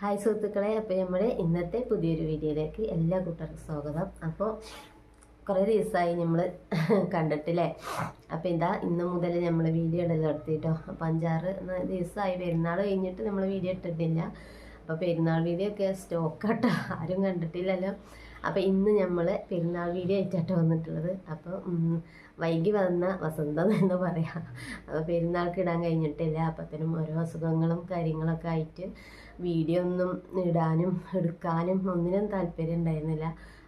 Hi സുഹൃത്തുക്കളെ അപ്പോൾ നമ്മുടെ ഇന്നത്തെ പുതിയൊരു വീഡിയോയിലേക്ക് എല്ലാ കൂട്ടർക്കും സ്വാഗതം. അപ്പോൾ കുറേ ദിവസമായി നമ്മൾ കണ്ടിട്ടില്ലേ? അപ്പോൾ ഇതാ ഇന്ന് മുതൽ നമ്മൾ വീഡിയോ ഇടൽ നടത്തിയിട്ടോ അപ്പോൾ അഞ്ചാറ് ദിവസമായി പെരുന്നാൾ കഴിഞ്ഞിട്ട് നമ്മൾ വീഡിയോ ഇട്ടിട്ടില്ല. അപ്പോൾ പെരുന്നാൾ വീഡിയോ ഒക്കെ സ്റ്റോക്കാട്ടോ ആരും കണ്ടിട്ടില്ലല്ലോ. അപ്പോൾ ഇന്ന് നമ്മൾ പെരുന്നാൾ വീഡിയോ ആയിട്ടാട്ടോ വന്നിട്ടുള്ളത്. അപ്പോൾ വൈകി വന്ന വസന്തം എന്ന് പറയാം. അപ്പോൾ പെരുന്നാൾക്ക് ഇടാൻ കഴിഞ്ഞിട്ടില്ല. അപ്പത്തിനും ഓരോ അസുഖങ്ങളും കാര്യങ്ങളൊക്കെ ആയിട്ട് വീഡിയോ ഒന്നും ഇടാനും എടുക്കാനും ഒന്നിനും താല്പര്യം ഉണ്ടായിരുന്നില്ല.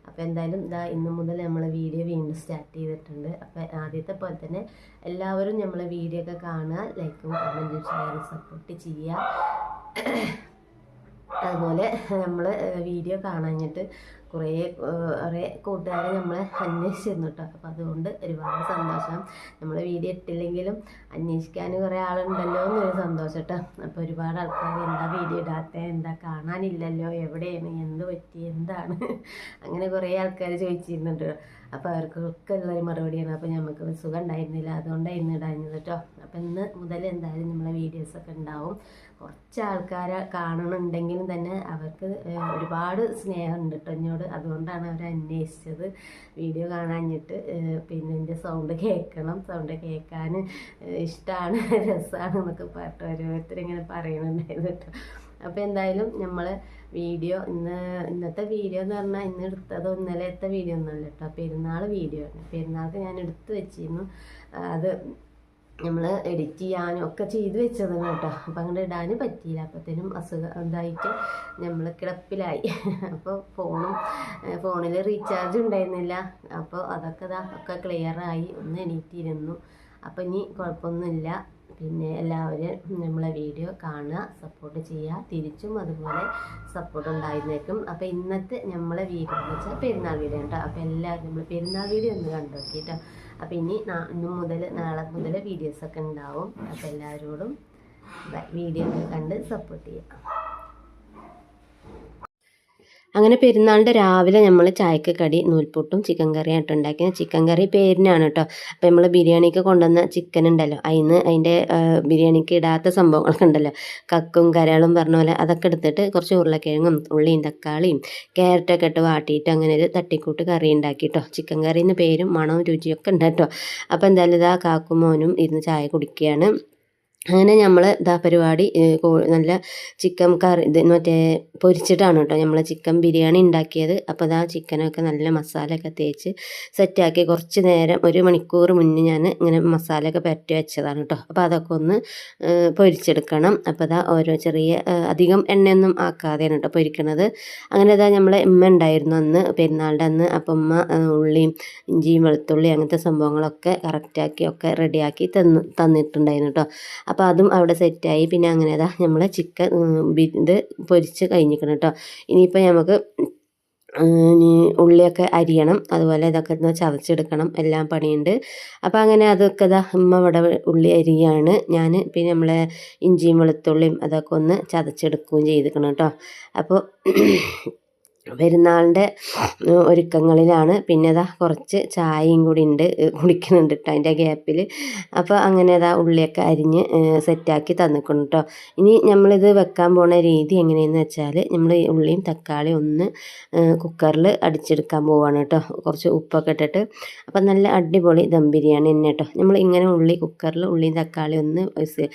അപ്പോൾ എന്തായാലും ഇതാ ഇന്ന് മുതൽ നമ്മൾ വീഡിയോ വീണ്ടും സ്റ്റാർട്ട് ചെയ്തിട്ടുണ്ട്. അപ്പോൾ ആദ്യത്തെ പോലെ തന്നെ എല്ലാവരും നമ്മളെ വീഡിയോ ഒക്കെ കാണുക ലൈക്കും കമന്റും ഷെയറും സപ്പോർട്ട് ചെയ്യുക. അതുപോലെ നമ്മൾ വീഡിയോ കാണാഞ്ഞിട്ട് കുറേ കുറേ കൂട്ടുകാരെ നമ്മളെ അന്വേഷിച്ചിരുന്നു കേട്ടോ അപ്പോൾ അതുകൊണ്ട് ഒരുപാട് സന്തോഷം. നമ്മളെ വീഡിയോ ഇട്ടില്ലെങ്കിലും അന്വേഷിക്കാൻ കുറേ ആളുണ്ടല്ലോ എന്നൊരു സന്തോഷം കേട്ടോ അപ്പോൾ ഒരുപാട് ആൾക്കാർ എന്താ വീഡിയോ ഇടാത്ത? എന്താ കാണാനില്ലല്ലോ? എവിടെയാണ്? എന്ത് പറ്റി? എന്താണ്? അങ്ങനെ കുറേ ആൾക്കാർ ചോദിച്ചിരുന്നുണ്ട് അപ്പോൾ അവർക്കൊക്കെ ഉള്ളൊരു മറുപടിയാണ്. അപ്പോൾ നമുക്ക് സുഖം ഉണ്ടായിരുന്നില്ല. അതുകൊണ്ടായിരുന്നു ഇടാഞ്ഞത് കേട്ടോ അപ്പോൾ ഇന്ന് മുതൽ എന്തായാലും നമ്മളെ വീഡിയോസൊക്കെ ഉണ്ടാവും. കുറച്ച് ആൾക്കാരെ കാണണമെന്നുണ്ടെങ്കിലും തന്നെ അവർക്ക് ഒരുപാട് സ്നേഹമുണ്ട് കേട്ടോ എന്നോട് അതുകൊണ്ടാണ് അവർ അന്വേഷിച്ചത്. വീഡിയോ കാണാഞ്ഞിട്ട് പിന്നെ എന്റെ സൗണ്ട് കേൾക്കണം. സൗണ്ട് കേൾക്കാൻ ഇഷ്ടമാണ് രസമാണ് എന്നൊക്കെ പറഞ്ഞിട്ട് ഓരോരുത്തരിങ്ങനെ പറയുന്നുണ്ടായിരുന്നു കേട്ടോ അപ്പോൾ എന്തായാലും നമ്മൾ വീഡിയോ ഇന്ന് ഇന്നത്തെ വീഡിയോ എന്ന് പറഞ്ഞാൽ ഇന്ന് എടുത്തത് ഇന്നലത്തെ വീഡിയോ ഒന്നുമല്ല കേട്ടോ പെരുന്നാൾ വീഡിയോ ആണ്. പെരുന്നാൾക്ക് ഞാൻ എടുത്തു വെച്ചിരുന്നു. അത് നമ്മൾ എഡിറ്റ് ചെയ്യാനും ഒക്കെ ചെയ്ത് വെച്ചതാണ് കേട്ടോ. അപ്പം അങ്ങനെ ഇടാനും പറ്റിയില്ല. അപ്പത്തേനും അസുഖം ഇതായിട്ട് നമ്മൾ കിടപ്പിലായി. അപ്പോൾ ഫോണും ഫോണിൽ റീചാർജ് ഉണ്ടായിരുന്നില്ല. അപ്പോൾ അതൊക്കെ ഇതാ ഒക്കെ ക്ലിയറായി ഒന്ന് എണീറ്റിരുന്നു. അപ്പം ഇനി കുഴപ്പമൊന്നുമില്ല. പിന്നെ എല്ലാവരും നമ്മളെ വീഡിയോ കാണുക സപ്പോർട്ട് ചെയ്യുക. തിരിച്ചും അതുപോലെ സപ്പോർട്ട് ഉണ്ടായിരുന്നേക്കും. അപ്പോൾ ഇന്നത്തെ നമ്മളെ വീഡിയോ എന്ന് വെച്ചാൽ പെരുന്നാൾ വീഡിയോ കേട്ടോ. അപ്പോൾ എല്ലാവരും നമ്മൾ പെരുന്നാൾ വീഡിയോ ഒന്ന് കണ്ടു നോക്കിട്ടോ അപ്പോൾ ഇനി ഇന്ന് മുതൽ നാളെ മുതൽ വീഡിയോസൊക്കെ ഉണ്ടാവും. അപ്പോൾ എല്ലാവരോടും വീഡിയോ കണ്ട് സപ്പോർട്ട് ചെയ്യാം. അങ്ങനെ പെരുന്നാളിന്റെ രാവിലെ നമ്മൾ ചായക്ക് കടി നൂൽപുട്ടും ചിക്കൻ കറിയായിട്ട് ഉണ്ടാക്കിയത്. ചിക്കൻ കറി പേരിനാണ് കേട്ടോ. അപ്പോൾ നമ്മൾ ബിരിയാണിക്ക് കൊണ്ടുവന്ന ചിക്കൻ ഉണ്ടല്ലോ. അതിന് അതിന്റെ ബിരിയാണിക്ക് ഇടാത്ത സംഭവങ്ങളൊക്കെ ഉണ്ടല്ലോ. കക്കും കരളും പറഞ്ഞ പോലെ അതൊക്കെ എടുത്തിട്ട് കുറച്ച് ഉരുളക്കിഴങ്ങും ഉള്ളിയും തക്കാളിയും ക്യാരറ്റൊക്കെ ഇട്ട് വാട്ടിയിട്ട് അങ്ങനെ ഒരു തട്ടിക്കൂട്ട് കറി ഉണ്ടാക്കി കേട്ടോ. ചിക്കൻ കറിന്ന് പേരും മണവും രുചിയൊക്കെ ഉണ്ട് കേട്ടോ. അപ്പോൾ എന്തായാലും ഇതാ കാക്കും മോനും ഇരുന്ന് ചായ കുടിക്കുകയാണ്. അങ്ങനെ നമ്മൾ ഇതാ പരിപാടി നല്ല ചിക്കൻ കറി ഇത് മറ്റേ പൊരിച്ചിട്ടാണ് കേട്ടോ നമ്മൾ ചിക്കൻ ബിരിയാണി ഉണ്ടാക്കിയത് അപ്പോൾ ഇതാ ചിക്കനൊക്കെ നല്ല മസാലയൊക്കെ തേച്ച് സെറ്റാക്കി കുറച്ച് നേരം ഒരു മണിക്കൂർ മുന്നേ ഞാൻ ഇങ്ങനെ മസാലയൊക്കെ പരട്ടി വെച്ചതാണ് കേട്ടോ അപ്പോൾ അതൊക്കെ ഒന്ന് പൊരിച്ചെടുക്കണം. അപ്പോൾ ഇതാ ഓരോ ചെറിയ അധികം എണ്ണയൊന്നും ആക്കാതെയാണ് കേട്ടോ പൊരിക്കണത്. അങ്ങനെ ഇതാ നമ്മളെ ഉമ്മ ഉണ്ടായിരുന്നു അന്ന് പെരുന്നാളുടെ അന്ന്. അപ്പം ഉമ്മ ഉള്ളിയും ഇഞ്ചിയും വെളുത്തുള്ളി അങ്ങനത്തെ സംഭവങ്ങളൊക്കെ കറക്റ്റാക്കി ഒക്കെ റെഡിയാക്കി തന്നു തന്നിട്ടുണ്ടായിരുന്നു കേട്ടോ അപ്പോൾ അതും അവിടെ സെറ്റായി. പിന്നെ അങ്ങനെ അതാ നമ്മൾ ചിക്കൻ ഇത് പൊരിച്ച് കഴിഞ്ഞിരിക്കണം കേട്ടോ ഇനിയിപ്പോൾ നമുക്ക് ഉള്ളിയൊക്കെ അരിയണം. അതുപോലെ ഇതൊക്കെ ഒന്ന് ചതച്ചെടുക്കണം. എല്ലാം പണിയുണ്ട്. അപ്പോൾ അങ്ങനെ അതൊക്കെ ഇതാ അമ്മ ഇവിടെ ഉള്ളി അരിയാണ്. ഞാൻ പിന്നെ നമ്മളെ ഇഞ്ചിയും വെളുത്തുള്ളിയും അതൊക്കെ ഒന്ന് ചതച്ചെടുക്കുകയും ചെയ്തിരിക്കണം കേട്ടോ അപ്പോൾ പെരുന്നാളിന്റെ ഒരുക്കങ്ങളിലാണ്. പിന്നെ അതാ കുറച്ച് ചായയും കൂടി ഉണ്ട് കുടിക്കുന്നുണ്ട് കേട്ടോ അതിന്റെ ഗ്യാപ്പിൽ അപ്പോൾ അങ്ങനെ അതാ ഉള്ളിയൊക്കെ അരിഞ്ഞ് സെറ്റാക്കി തന്നിക്കണം കേട്ടോ ഇനി നമ്മളിത് വെക്കാൻ പോണ രീതി എങ്ങനെയെന്ന് വെച്ചാൽ നമ്മൾ ഉള്ളിയും തക്കാളിയും ഒന്ന് കുക്കറിൽ അടിച്ചെടുക്കാൻ പോവാണ് കേട്ടോ കുറച്ച് ഉപ്പൊക്കെ ഇട്ടിട്ട്. അപ്പം നല്ല അടിപൊളി ദം ബിരിയാണി തന്നെ കേട്ടോ നമ്മൾ ഇങ്ങനെ ഉള്ളി കുക്കറിൽ ഉള്ളിയും തക്കാളിയും ഒന്ന് വിസിൽ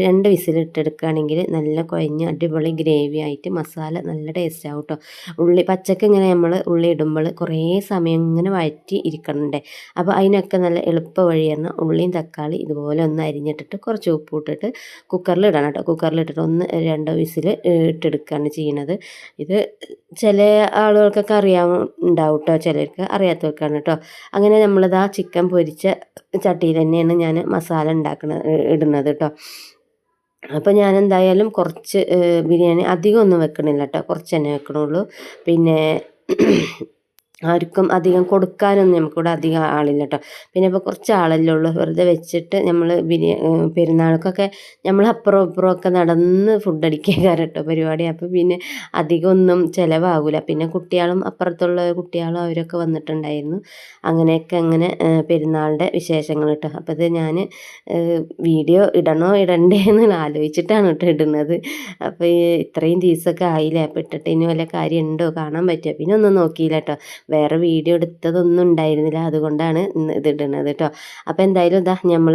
രണ്ട് വിസിലിട്ടെടുക്കുകയാണെങ്കിൽ നല്ല കുഴഞ്ഞ് അടിപൊളി ഗ്രേവി ആയിട്ട് മസാല നല്ല ടേസ്റ്റ് ആവും കേട്ടോ ഉള്ളി പച്ചക്ക് ഇങ്ങനെ നമ്മൾ ഉള്ളി ഇടുമ്പോൾ കുറേ സമയം ഇങ്ങനെ വഴറ്റി ഇരിക്കണ്ടേ അപ്പോൾ അതിനൊക്കെ നല്ല എളുപ്പ വഴിയാണ് ഉള്ളിയും തക്കാളി ഇതുപോലെ ഒന്ന് അരിഞ്ഞിട്ടിട്ട് കുറച്ച് ഉപ്പ് ഇട്ടിട്ട് കുക്കറിൽ ഇടണം കേട്ടോ കുക്കറിൽ ഇട്ടിട്ട് ഒന്ന് രണ്ടോ വിസിൽ ഇട്ടെടുക്കുകയാണ് ചെയ്യുന്നത് ഇത് ചില ആളുകൾക്കൊക്കെ അറിയാൻ ഉണ്ടാവും കേട്ടോ ചിലർക്ക് അറിയാത്തവർക്കാണ് കേട്ടോ അങ്ങനെ നമ്മളിതാ ചിക്കൻ പൊരിച്ച ചട്ടിയിൽ തന്നെയാണ് ഞാൻ മസാല ഉണ്ടാക്കുന്നത് ഇടുന്നത് കേട്ടോ അപ്പോൾ ഞാൻ എന്തായാലും കുറച്ച് ബിരിയാണി അധികം ഒന്നും വെക്കണില്ല കേട്ടോ കുറച്ച് തന്നെ വെക്കണുള്ളൂ. പിന്നെ ആർക്കും അധികം കൊടുക്കാനൊന്നും നമുക്കിവിടെ അധികം ആളില്ല കേട്ടോ. പിന്നെ ഇപ്പോൾ കുറച്ച് ആളല്ലേ ഉള്ളൂ. വെറുതെ വെച്ചിട്ട് നമ്മൾ ബിരിയാ പെരുന്നാൾക്കൊക്കെ നമ്മൾ അപ്പുറം ഇപ്പുറം ഒക്കെ നടന്ന് ഫുഡ് അടിക്കാൻ കേട്ടോ പരിപാടി. അപ്പോൾ പിന്നെ അധികം ഒന്നും ചിലവാകില്ല പിന്നെ കുട്ടികളും അപ്പുറത്തുള്ള കുട്ടികളും അവരൊക്കെ വന്നിട്ടുണ്ടായിരുന്നു. അങ്ങനെയൊക്കെ അങ്ങനെ പെരുന്നാളിന്റെ വിശേഷങ്ങൾ കേട്ടോ. അപ്പോൾ ഇത് ഞാൻ വീഡിയോ ഇടണോ ഇടണ്ടേ എന്ന് ആലോചിച്ചിട്ടാണ് കേട്ടോ ഇടുന്നത്. അപ്പോൾ ഇത്രയും ദിവസമൊക്കെ ആയില്ലേ? അപ്പോൾ ഇട്ടിട്ട് ഇനി വല്ല കാര്യം ഉണ്ടോ കാണാൻ പറ്റുക പിന്നെ ഒന്നും നോക്കിയില്ല കേട്ടോ. വേറെ വീഡിയോ എടുത്തതൊന്നും ഉണ്ടായിരുന്നില്ല. അതുകൊണ്ടാണ് ഇത് ഇടുന്നത് കേട്ടോ അപ്പോൾ എന്തായാലും ഇതാ നമ്മൾ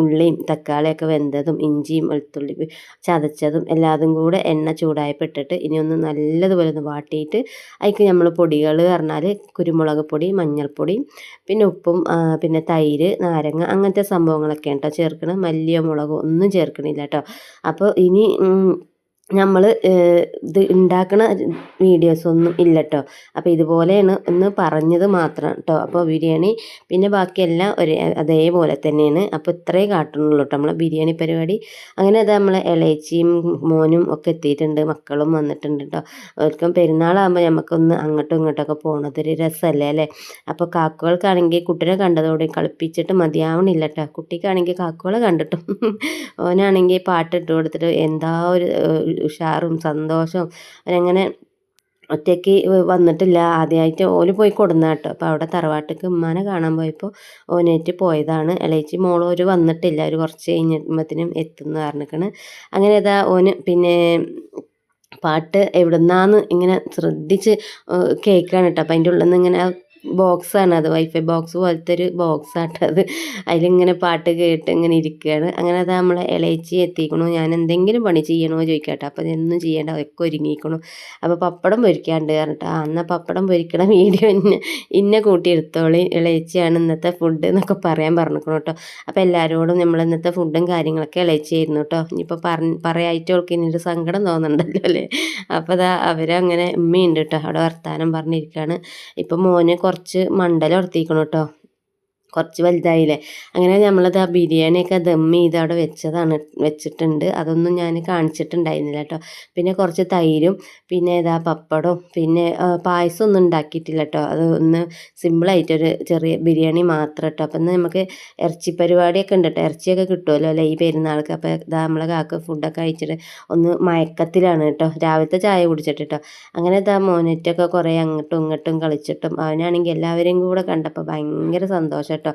ഉള്ളിയും തക്കാളിയൊക്കെ വെന്തതും ഇഞ്ചിയും വെളുത്തുള്ളി ചതച്ചതും എല്ലാതും കൂടെ എണ്ണ ചൂടായപ്പോൾ ഇട്ടിട്ട് ഇനി ഒന്ന് നല്ലതുപോലെ ഒന്ന് വാട്ടിയിട്ട് അതിക്ക് നമ്മൾ പൊടികൾ പറഞ്ഞാൽ കുരുമുളക് പൊടി മഞ്ഞൾപ്പൊടി പിന്നെ ഉപ്പും പിന്നെ തൈര് നാരങ്ങ അങ്ങനത്തെ സംഭവങ്ങളൊക്കെ കേട്ടോ ചേർക്കണം മല്ലിയോ മുളകോ ഒന്നും ചേർക്കണില്ല കേട്ടോ അപ്പോൾ ഇനി നമ്മൾ ഇത് ഉണ്ടാക്കണ വീഡിയോസൊന്നും ഇല്ല കേട്ടോ അപ്പോൾ ഇതുപോലെയാണ് ഒന്ന് പറഞ്ഞത് മാത്രം കേട്ടോ അപ്പോൾ ബിരിയാണി പിന്നെ ബാക്കിയെല്ലാം ഒരു അതേപോലെ തന്നെയാണ്. അപ്പോൾ ഇത്രയും കാട്ടണുള്ളൂ കേട്ടോ നമ്മളെ ബിരിയാണി പരിപാടി. അങ്ങനെ അത് നമ്മളെ ഇളയച്ചിയും മോനും ഒക്കെ എത്തിയിട്ടുണ്ട്. മക്കളും വന്നിട്ടുണ്ട് കേട്ടോ അവർക്കും പെരുന്നാളാകുമ്പോൾ നമുക്കൊന്ന് അങ്ങോട്ടും ഇങ്ങോട്ടൊക്കെ പോകണത് ഒരു രസമല്ലേ അല്ലേ? അപ്പോൾ കാക്കകൾക്കാണെങ്കിൽ കുട്ടിനെ കണ്ടതോടെ കളിപ്പിച്ചിട്ട് മതിയാവണില്ല കേട്ടോ കുട്ടിക്കാണെങ്കിൽ കാക്കകളെ കണ്ടിട്ടും. ഓനാണെങ്കിൽ പാട്ടിട്ട് കൊടുത്തിട്ട് എന്താ ഒരു ഉഷാറും സന്തോഷവും അവരങ്ങനെ ഒറ്റയ്ക്ക് വന്നിട്ടില്ല. ആദ്യമായിട്ട് ഓൽ പോയി കൊടുന്ന കേട്ടോ. അപ്പോൾ അവിടെ തറവാട്ടിക്ക് ഉമ്മാനെ കാണാൻ പോയപ്പോൾ ഓനേറ്റ് പോയതാണ്. ഇളയിച്ചി മോൾ ഒരു വന്നിട്ടില്ല. ഒരു കുറച്ച് കഴിഞ്ഞുമ്പത്തിനും എത്തുന്നു പറഞ്ഞിരിക്കണ് അങ്ങനെ ഇതാ ഓന് പിന്നെ പാട്ട് എവിടുന്നാന്ന് ഇങ്ങനെ ശ്രദ്ധിച്ച് കേൾക്കുകയാണ് കേട്ടോ. അപ്പം അതിന്റെ ഉള്ളിൽ നിന്ന് ഇങ്ങനെ ബോക്സാണ് അത് വൈഫൈ ബോക്സ് പോലത്തെ ഒരു ബോക്സാട്ടോ അത്. അതിലിങ്ങനെ പാട്ട് കേട്ട് ഇങ്ങനെ ഇരിക്കുകയാണ് അങ്ങനെ അത് നമ്മളെ ഇളയിച്ചി എത്തിക്കണോ. ഞാൻ എന്തെങ്കിലും പണി ചെയ്യണോ ചോദിക്കട്ടെ. അപ്പോൾ ഒന്നും ചെയ്യേണ്ട ഒക്കെ ഒരുങ്ങിക്കണു. അപ്പോൾ പപ്പടം പൊരിക്കാണ്ട് പറഞ്ഞിട്ട് ആ എന്നാൽ പപ്പടം പൊരിക്കണ വീഡിയോ ഇന്നെ ഇന്നെ കൂട്ടി എടുത്തോളി. ഇളയിച്ചിയാണ് ഇന്നത്തെ ഫുഡ് എന്നൊക്കെ പറയാൻ പറഞ്ഞിരിക്കണം കേട്ടോ അപ്പോൾ എല്ലാവരോടും നമ്മൾ ഇന്നത്തെ ഫുഡും കാര്യങ്ങളൊക്കെ ഇളയിച്ചായിരുന്നു കേട്ടോ ഇനിയിപ്പോൾ പറഞ്ഞ് പറയായിട്ട് അവൾക്ക് ഇനി ഒരു സങ്കടം തോന്നുന്നുണ്ടല്ലോ അല്ലേ? അപ്പോൾ അതാ അവരങ്ങനെ ഉമ്മയുണ്ട് കേട്ടോ അവിടെ വർത്താനം പറഞ്ഞിരിക്കുകയാണ് ഇപ്പോൾ മോന് കുറച്ച് മണ്ടൽ ഉറത്തിക്കണം കേട്ടോ കുറച്ച് വലുതായില്ലേ? അങ്ങനെ നമ്മളത് ആ ബിരിയാണിയൊക്കെ ദം ചെയ്ത് അവിടെ വെച്ചതാണ് വെച്ചിട്ടുണ്ട്. അതൊന്നും ഞാൻ കാണിച്ചിട്ടുണ്ടായിരുന്നില്ല കേട്ടോ. പിന്നെ കുറച്ച് തൈരും പിന്നെ ഇതാ പപ്പടവും പിന്നെ പായസം ഒന്നും ഉണ്ടാക്കിയിട്ടില്ല കേട്ടോ. അത് ഒന്ന് സിമ്പിളായിട്ടൊരു ചെറിയ ബിരിയാണി മാത്രം കേട്ടോ. അപ്പം നമുക്ക് ഇറച്ചി പരിപാടിയൊക്കെ ഉണ്ട് കേട്ടോ. ഇറച്ചിയൊക്കെ കിട്ടുമല്ലോ അല്ലേ ഈ പെരുന്നാൾക്ക്? അപ്പോൾ ഇതാ നമ്മളെ കാക്ക ഫുഡൊക്കെ കഴിച്ചിട്ട് ഒന്ന് മയക്കത്തിലാണ് കേട്ടോ. രാവിലത്തെ ചായ കുടിച്ചിട്ട് കേട്ടോ. അങ്ങനെ ഇതാ മോനറ്റൊക്കെ കുറേ അങ്ങോട്ടും ഇങ്ങോട്ടും കളിച്ചിട്ടും അവനാണെങ്കിൽ എല്ലാവരെയും കൂടെ കണ്ടപ്പോൾ ഭയങ്കര സന്തോഷം കേട്ടോ.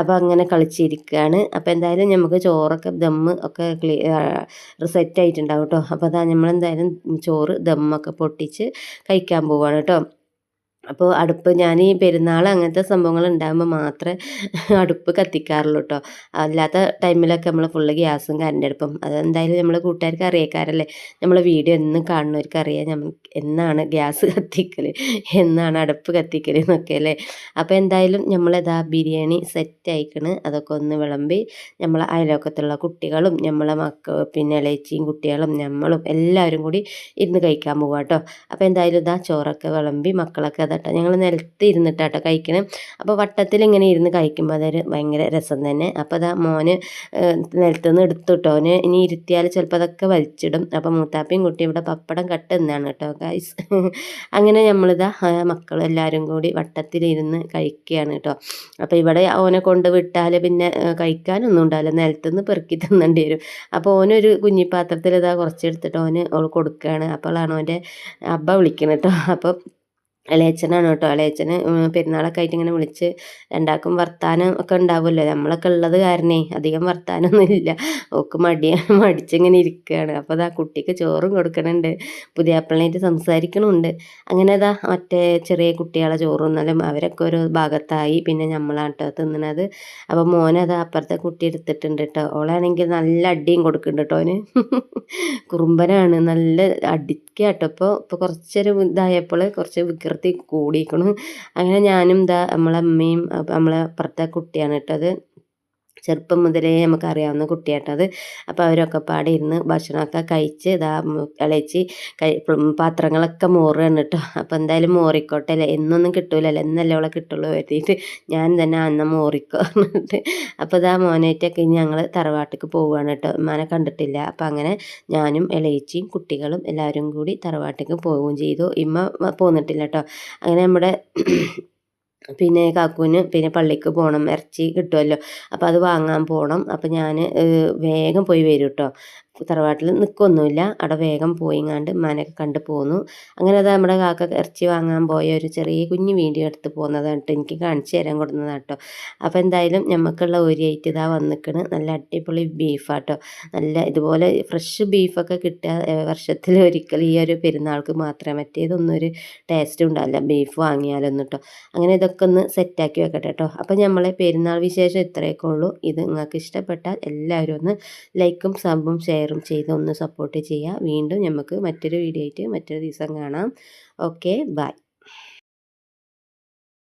അപ്പോൾ അങ്ങനെ കളിച്ചിരിക്കുകയാണ് അപ്പോൾ എന്തായാലും നമുക്ക് ചോറൊക്കെ ദമ്മ് ഒക്കെ ക്ലീ സെറ്റ് ആയിട്ടുണ്ടാവും കേട്ടോ. അപ്പോൾ അതാ നമ്മളെന്തായാലും ചോറ് ദമ്മൊക്കെ പൊട്ടിച്ച് കഴിക്കാൻ പോവുകയാണ് കേട്ടോ. അപ്പോൾ അടുപ്പ് ഞാൻ ഈ പെരുന്നാൾ അങ്ങനത്തെ സംഭവങ്ങൾ ഉണ്ടാകുമ്പോൾ മാത്രമേ അടുപ്പ് കത്തിക്കാറുള്ളൂ കേട്ടോ അല്ലാത്ത ടൈമിലൊക്കെ നമ്മൾ ഫുള്ള് ഗ്യാസും കറണ്ട് അടുപ്പും അതെന്തായാലും നമ്മൾ കൂട്ടുകാർക്ക് അറിയക്കാരല്ലേ. നമ്മളെ വീഡിയോ എന്നും കാണുന്നവർക്ക് അറിയാം നമ്മൾ എന്നാണ് ഗ്യാസ് കത്തിക്കൽ എന്നാണ് അടുപ്പ് കത്തിക്കൽ എന്നൊക്കെ അല്ലേ. അപ്പോൾ എന്തായാലും നമ്മളിതാ ബിരിയാണി സെറ്റ് അയക്കണ് അതൊക്കെ ഒന്ന് വിളമ്പി നമ്മളെ അയലോക്കത്തുള്ള കുട്ടികളും നമ്മളെ മക്ക പിന്നെ ഇളയച്ചിയും കുട്ടികളും നമ്മളും എല്ലാവരും കൂടി ഇരുന്ന് കഴിക്കാൻ പോകാം കേട്ടോ അപ്പോൾ എന്തായാലും ഇതാ ചോറൊക്കെ വിളമ്പി മക്കളൊക്കെ കേട്ടോ ഞങ്ങൾ നിലത്ത് ഇരുന്നിട്ടാട്ടോ കഴിക്കണം. അപ്പോൾ വട്ടത്തിൽ ഇങ്ങനെ ഇരുന്ന് കഴിക്കുമ്പോൾ അതൊരു ഭയങ്കര രസം തന്നെ. അപ്പോൾ അതാ മോന് നിലത്തുനിന്ന് എടുത്തുട്ടോ. അവന് ഇനി ഇരുത്തിയാൽ ചിലപ്പോൾ അതൊക്കെ വലിച്ചിടും. അപ്പോൾ മൂത്താപ്പയും കുട്ടി ഇവിടെ പപ്പടം കട്ട് എന്നാണ് കേട്ടോ ഗൈസ് അങ്ങനെ നമ്മളിതാ മക്കളെല്ലാവരും കൂടി വട്ടത്തിലിരുന്ന് കഴിക്കുകയാണ് കേട്ടോ. അപ്പോൾ ഇവിടെ ഓനെ കൊണ്ട് വിട്ടാൽ പിന്നെ കഴിക്കാനൊന്നും ഉണ്ടാവില്ല. നിലത്തുനിന്ന് പെറുക്കി തിന്നേണ്ടി വരും. അപ്പോൾ ഓനൊരു കുഞ്ഞിപ്പാത്രത്തിൽ ഇതാ കുറച്ചെടുത്തിട്ട് ഓന് അവൾ കൊടുക്കുകയാണ് അപ്പോഴാണ് അവന്റെ അബ്ബ വിളിക്കുന്നത് കേട്ടോ. അപ്പോൾ ഇളയച്ചനാണ് കേട്ടോ. ഇളയച്ചന് പെരുന്നാളൊക്കെ ആയിട്ട് ഇങ്ങനെ വിളിച്ച് രണ്ടാക്കും വർത്താനം ഒക്കെ ഉണ്ടാവുമല്ലോ. നമ്മളൊക്കെ ഉള്ളത് കാരണേ അധികം വർത്താനമൊന്നും ഇല്ല. ഓക്ക് മടിയാണ് മടിച്ചിങ്ങനെ ഇരിക്കുകയാണ്. അപ്പോൾ അതാ കുട്ടിക്ക് ചോറും കൊടുക്കണുണ്ട്. പുതിയ അപ്പിളനായിട്ട് സംസാരിക്കണമുണ്ട് അങ്ങനെ അതാ മറ്റേ ചെറിയ കുട്ടികളെ ചോറ് തിന്നാലും അവരൊക്കെ ഒരു ഭാഗത്തായി പിന്നെ നമ്മളാണ് കേട്ടോ തിന്നണത്. അപ്പോൾ മോനത് അപ്പുറത്തെ കുട്ടി എടുത്തിട്ടുണ്ട് കേട്ടോ. ഓളാണെങ്കിൽ നല്ല അടിയും കൊടുക്കുന്നുണ്ട് കേട്ടോ അവന് കുറുമ്പനാണ്. നല്ല അടിക്കാട്ടോ കേട്ടോ. ഇപ്പോൾ ഇപ്പോൾ കുറച്ചൊരു ഇതായപ്പോൾ കുറച്ച് വികൃ വികൃതി കൂടിയിരിക്കണു. അങ്ങനെ ഞാനും ഇതാ നമ്മളെ അമ്മയും നമ്മളെ അപ്പുറത്തെ കുട്ടിയാണ് കേട്ടോ അത്. ചെറുപ്പം മുതലേ നമുക്കറിയാവുന്ന കുട്ടിയാട്ടത്. അപ്പോൾ അവരൊക്കെ പാടെ ഇരുന്ന് ഭക്ഷണമൊക്കെ കഴിച്ച് ഇതാ ഇളച്ചി പാത്രങ്ങളൊക്കെ മോറുകയാണ് കേട്ടോ. അപ്പോൾ എന്തായാലും മോറിക്കോട്ടെ അല്ലേ? എന്നൊന്നും കിട്ടൂലല്ലോ. എന്നല്ലേ അവളെ കിട്ടുള്ളൂ എത്തിയിട്ട് ഞാൻ തന്നെ അന്ന മോറിക്കോ എന്നിട്ട് അപ്പോൾ ഇതാ ഇനി ഞങ്ങൾ തറവാട്ടിക്ക് പോവുകയാണ് കേട്ടോ. ഉമ്മാനെ കണ്ടിട്ടില്ല. അപ്പോൾ അങ്ങനെ ഞാനും ഇളയിച്ചിയും കുട്ടികളും എല്ലാവരും കൂടി തറവാട്ടിക്ക് പോവുകയും ചെയ്തു. ഇമ്മ പോന്നിട്ടില്ല കേട്ടോ. അങ്ങനെ നമ്മുടെ പിന്നെ കാക്കുവിന് പിന്നെ പള്ളിക്ക് പോകണം ഇറച്ചി കിട്ടുമല്ലോ അപ്പോൾ അത് വാങ്ങാൻ പോകണം അപ്പോൾ ഞാൻ വേഗം പോയി വരും കേട്ടോ തറവാട്ടിൽ നിൽക്കൊന്നുമില്ല അവിടെ വേഗം പോയിങ്ങാണ്ട് ഉമ്മാനൊക്കെ കണ്ട് പോന്നു. അങ്ങനെ അത് നമ്മുടെ കാക്ക ഇറച്ചി വാങ്ങാൻ പോയ ഒരു ചെറിയ കുഞ്ഞു വീഡിയോ എടുത്ത് പോകുന്നതാണ് കേട്ടോ. എനിക്ക് കാണിച്ചു തരാൻ കൊടുക്കുന്നതാണ് കേട്ടോ. അപ്പോൾ എന്തായാലും നമുക്കുള്ള ഒരു ഐറ്റ് ഇതാ വന്നിക്കണ്. നല്ല അടിപൊളി ബീഫാട്ടോ നല്ല ഇതുപോലെ ഫ്രഷ് ബീഫൊക്കെ കിട്ടുക വർഷത്തിൽ ഒരിക്കൽ ഈ ഒരു പെരുന്നാൾക്ക് മാത്രമേ മറ്റേതൊന്നും ഒരു ടേസ്റ്റ് ഉണ്ടാവില്ല. ബീഫ് വാങ്ങിയാലൊന്നും കേട്ടോ. അങ്ങനെ ഇതൊക്കെ ഒന്ന് സെറ്റാക്കി വെക്കട്ടെ കേട്ടോ. അപ്പോൾ നമ്മളെ പെരുന്നാൾ വിശേഷം ഇത്രയൊക്കെ ഉള്ളൂ. ഇത് നിങ്ങൾക്ക് ഇഷ്ടപ്പെട്ടാൽ എല്ലാവരും ഒന്ന് ലൈക്കും സബും ഷെയറും ചെയ്ത് ഒന്ന് സപ്പോർട്ട് ചെയ്യുക. വീണ്ടും നമുക്ക് മറ്റൊരു വീഡിയോ ആയിട്ട് മറ്റൊരു ദിവസം കാണാം. Okay bye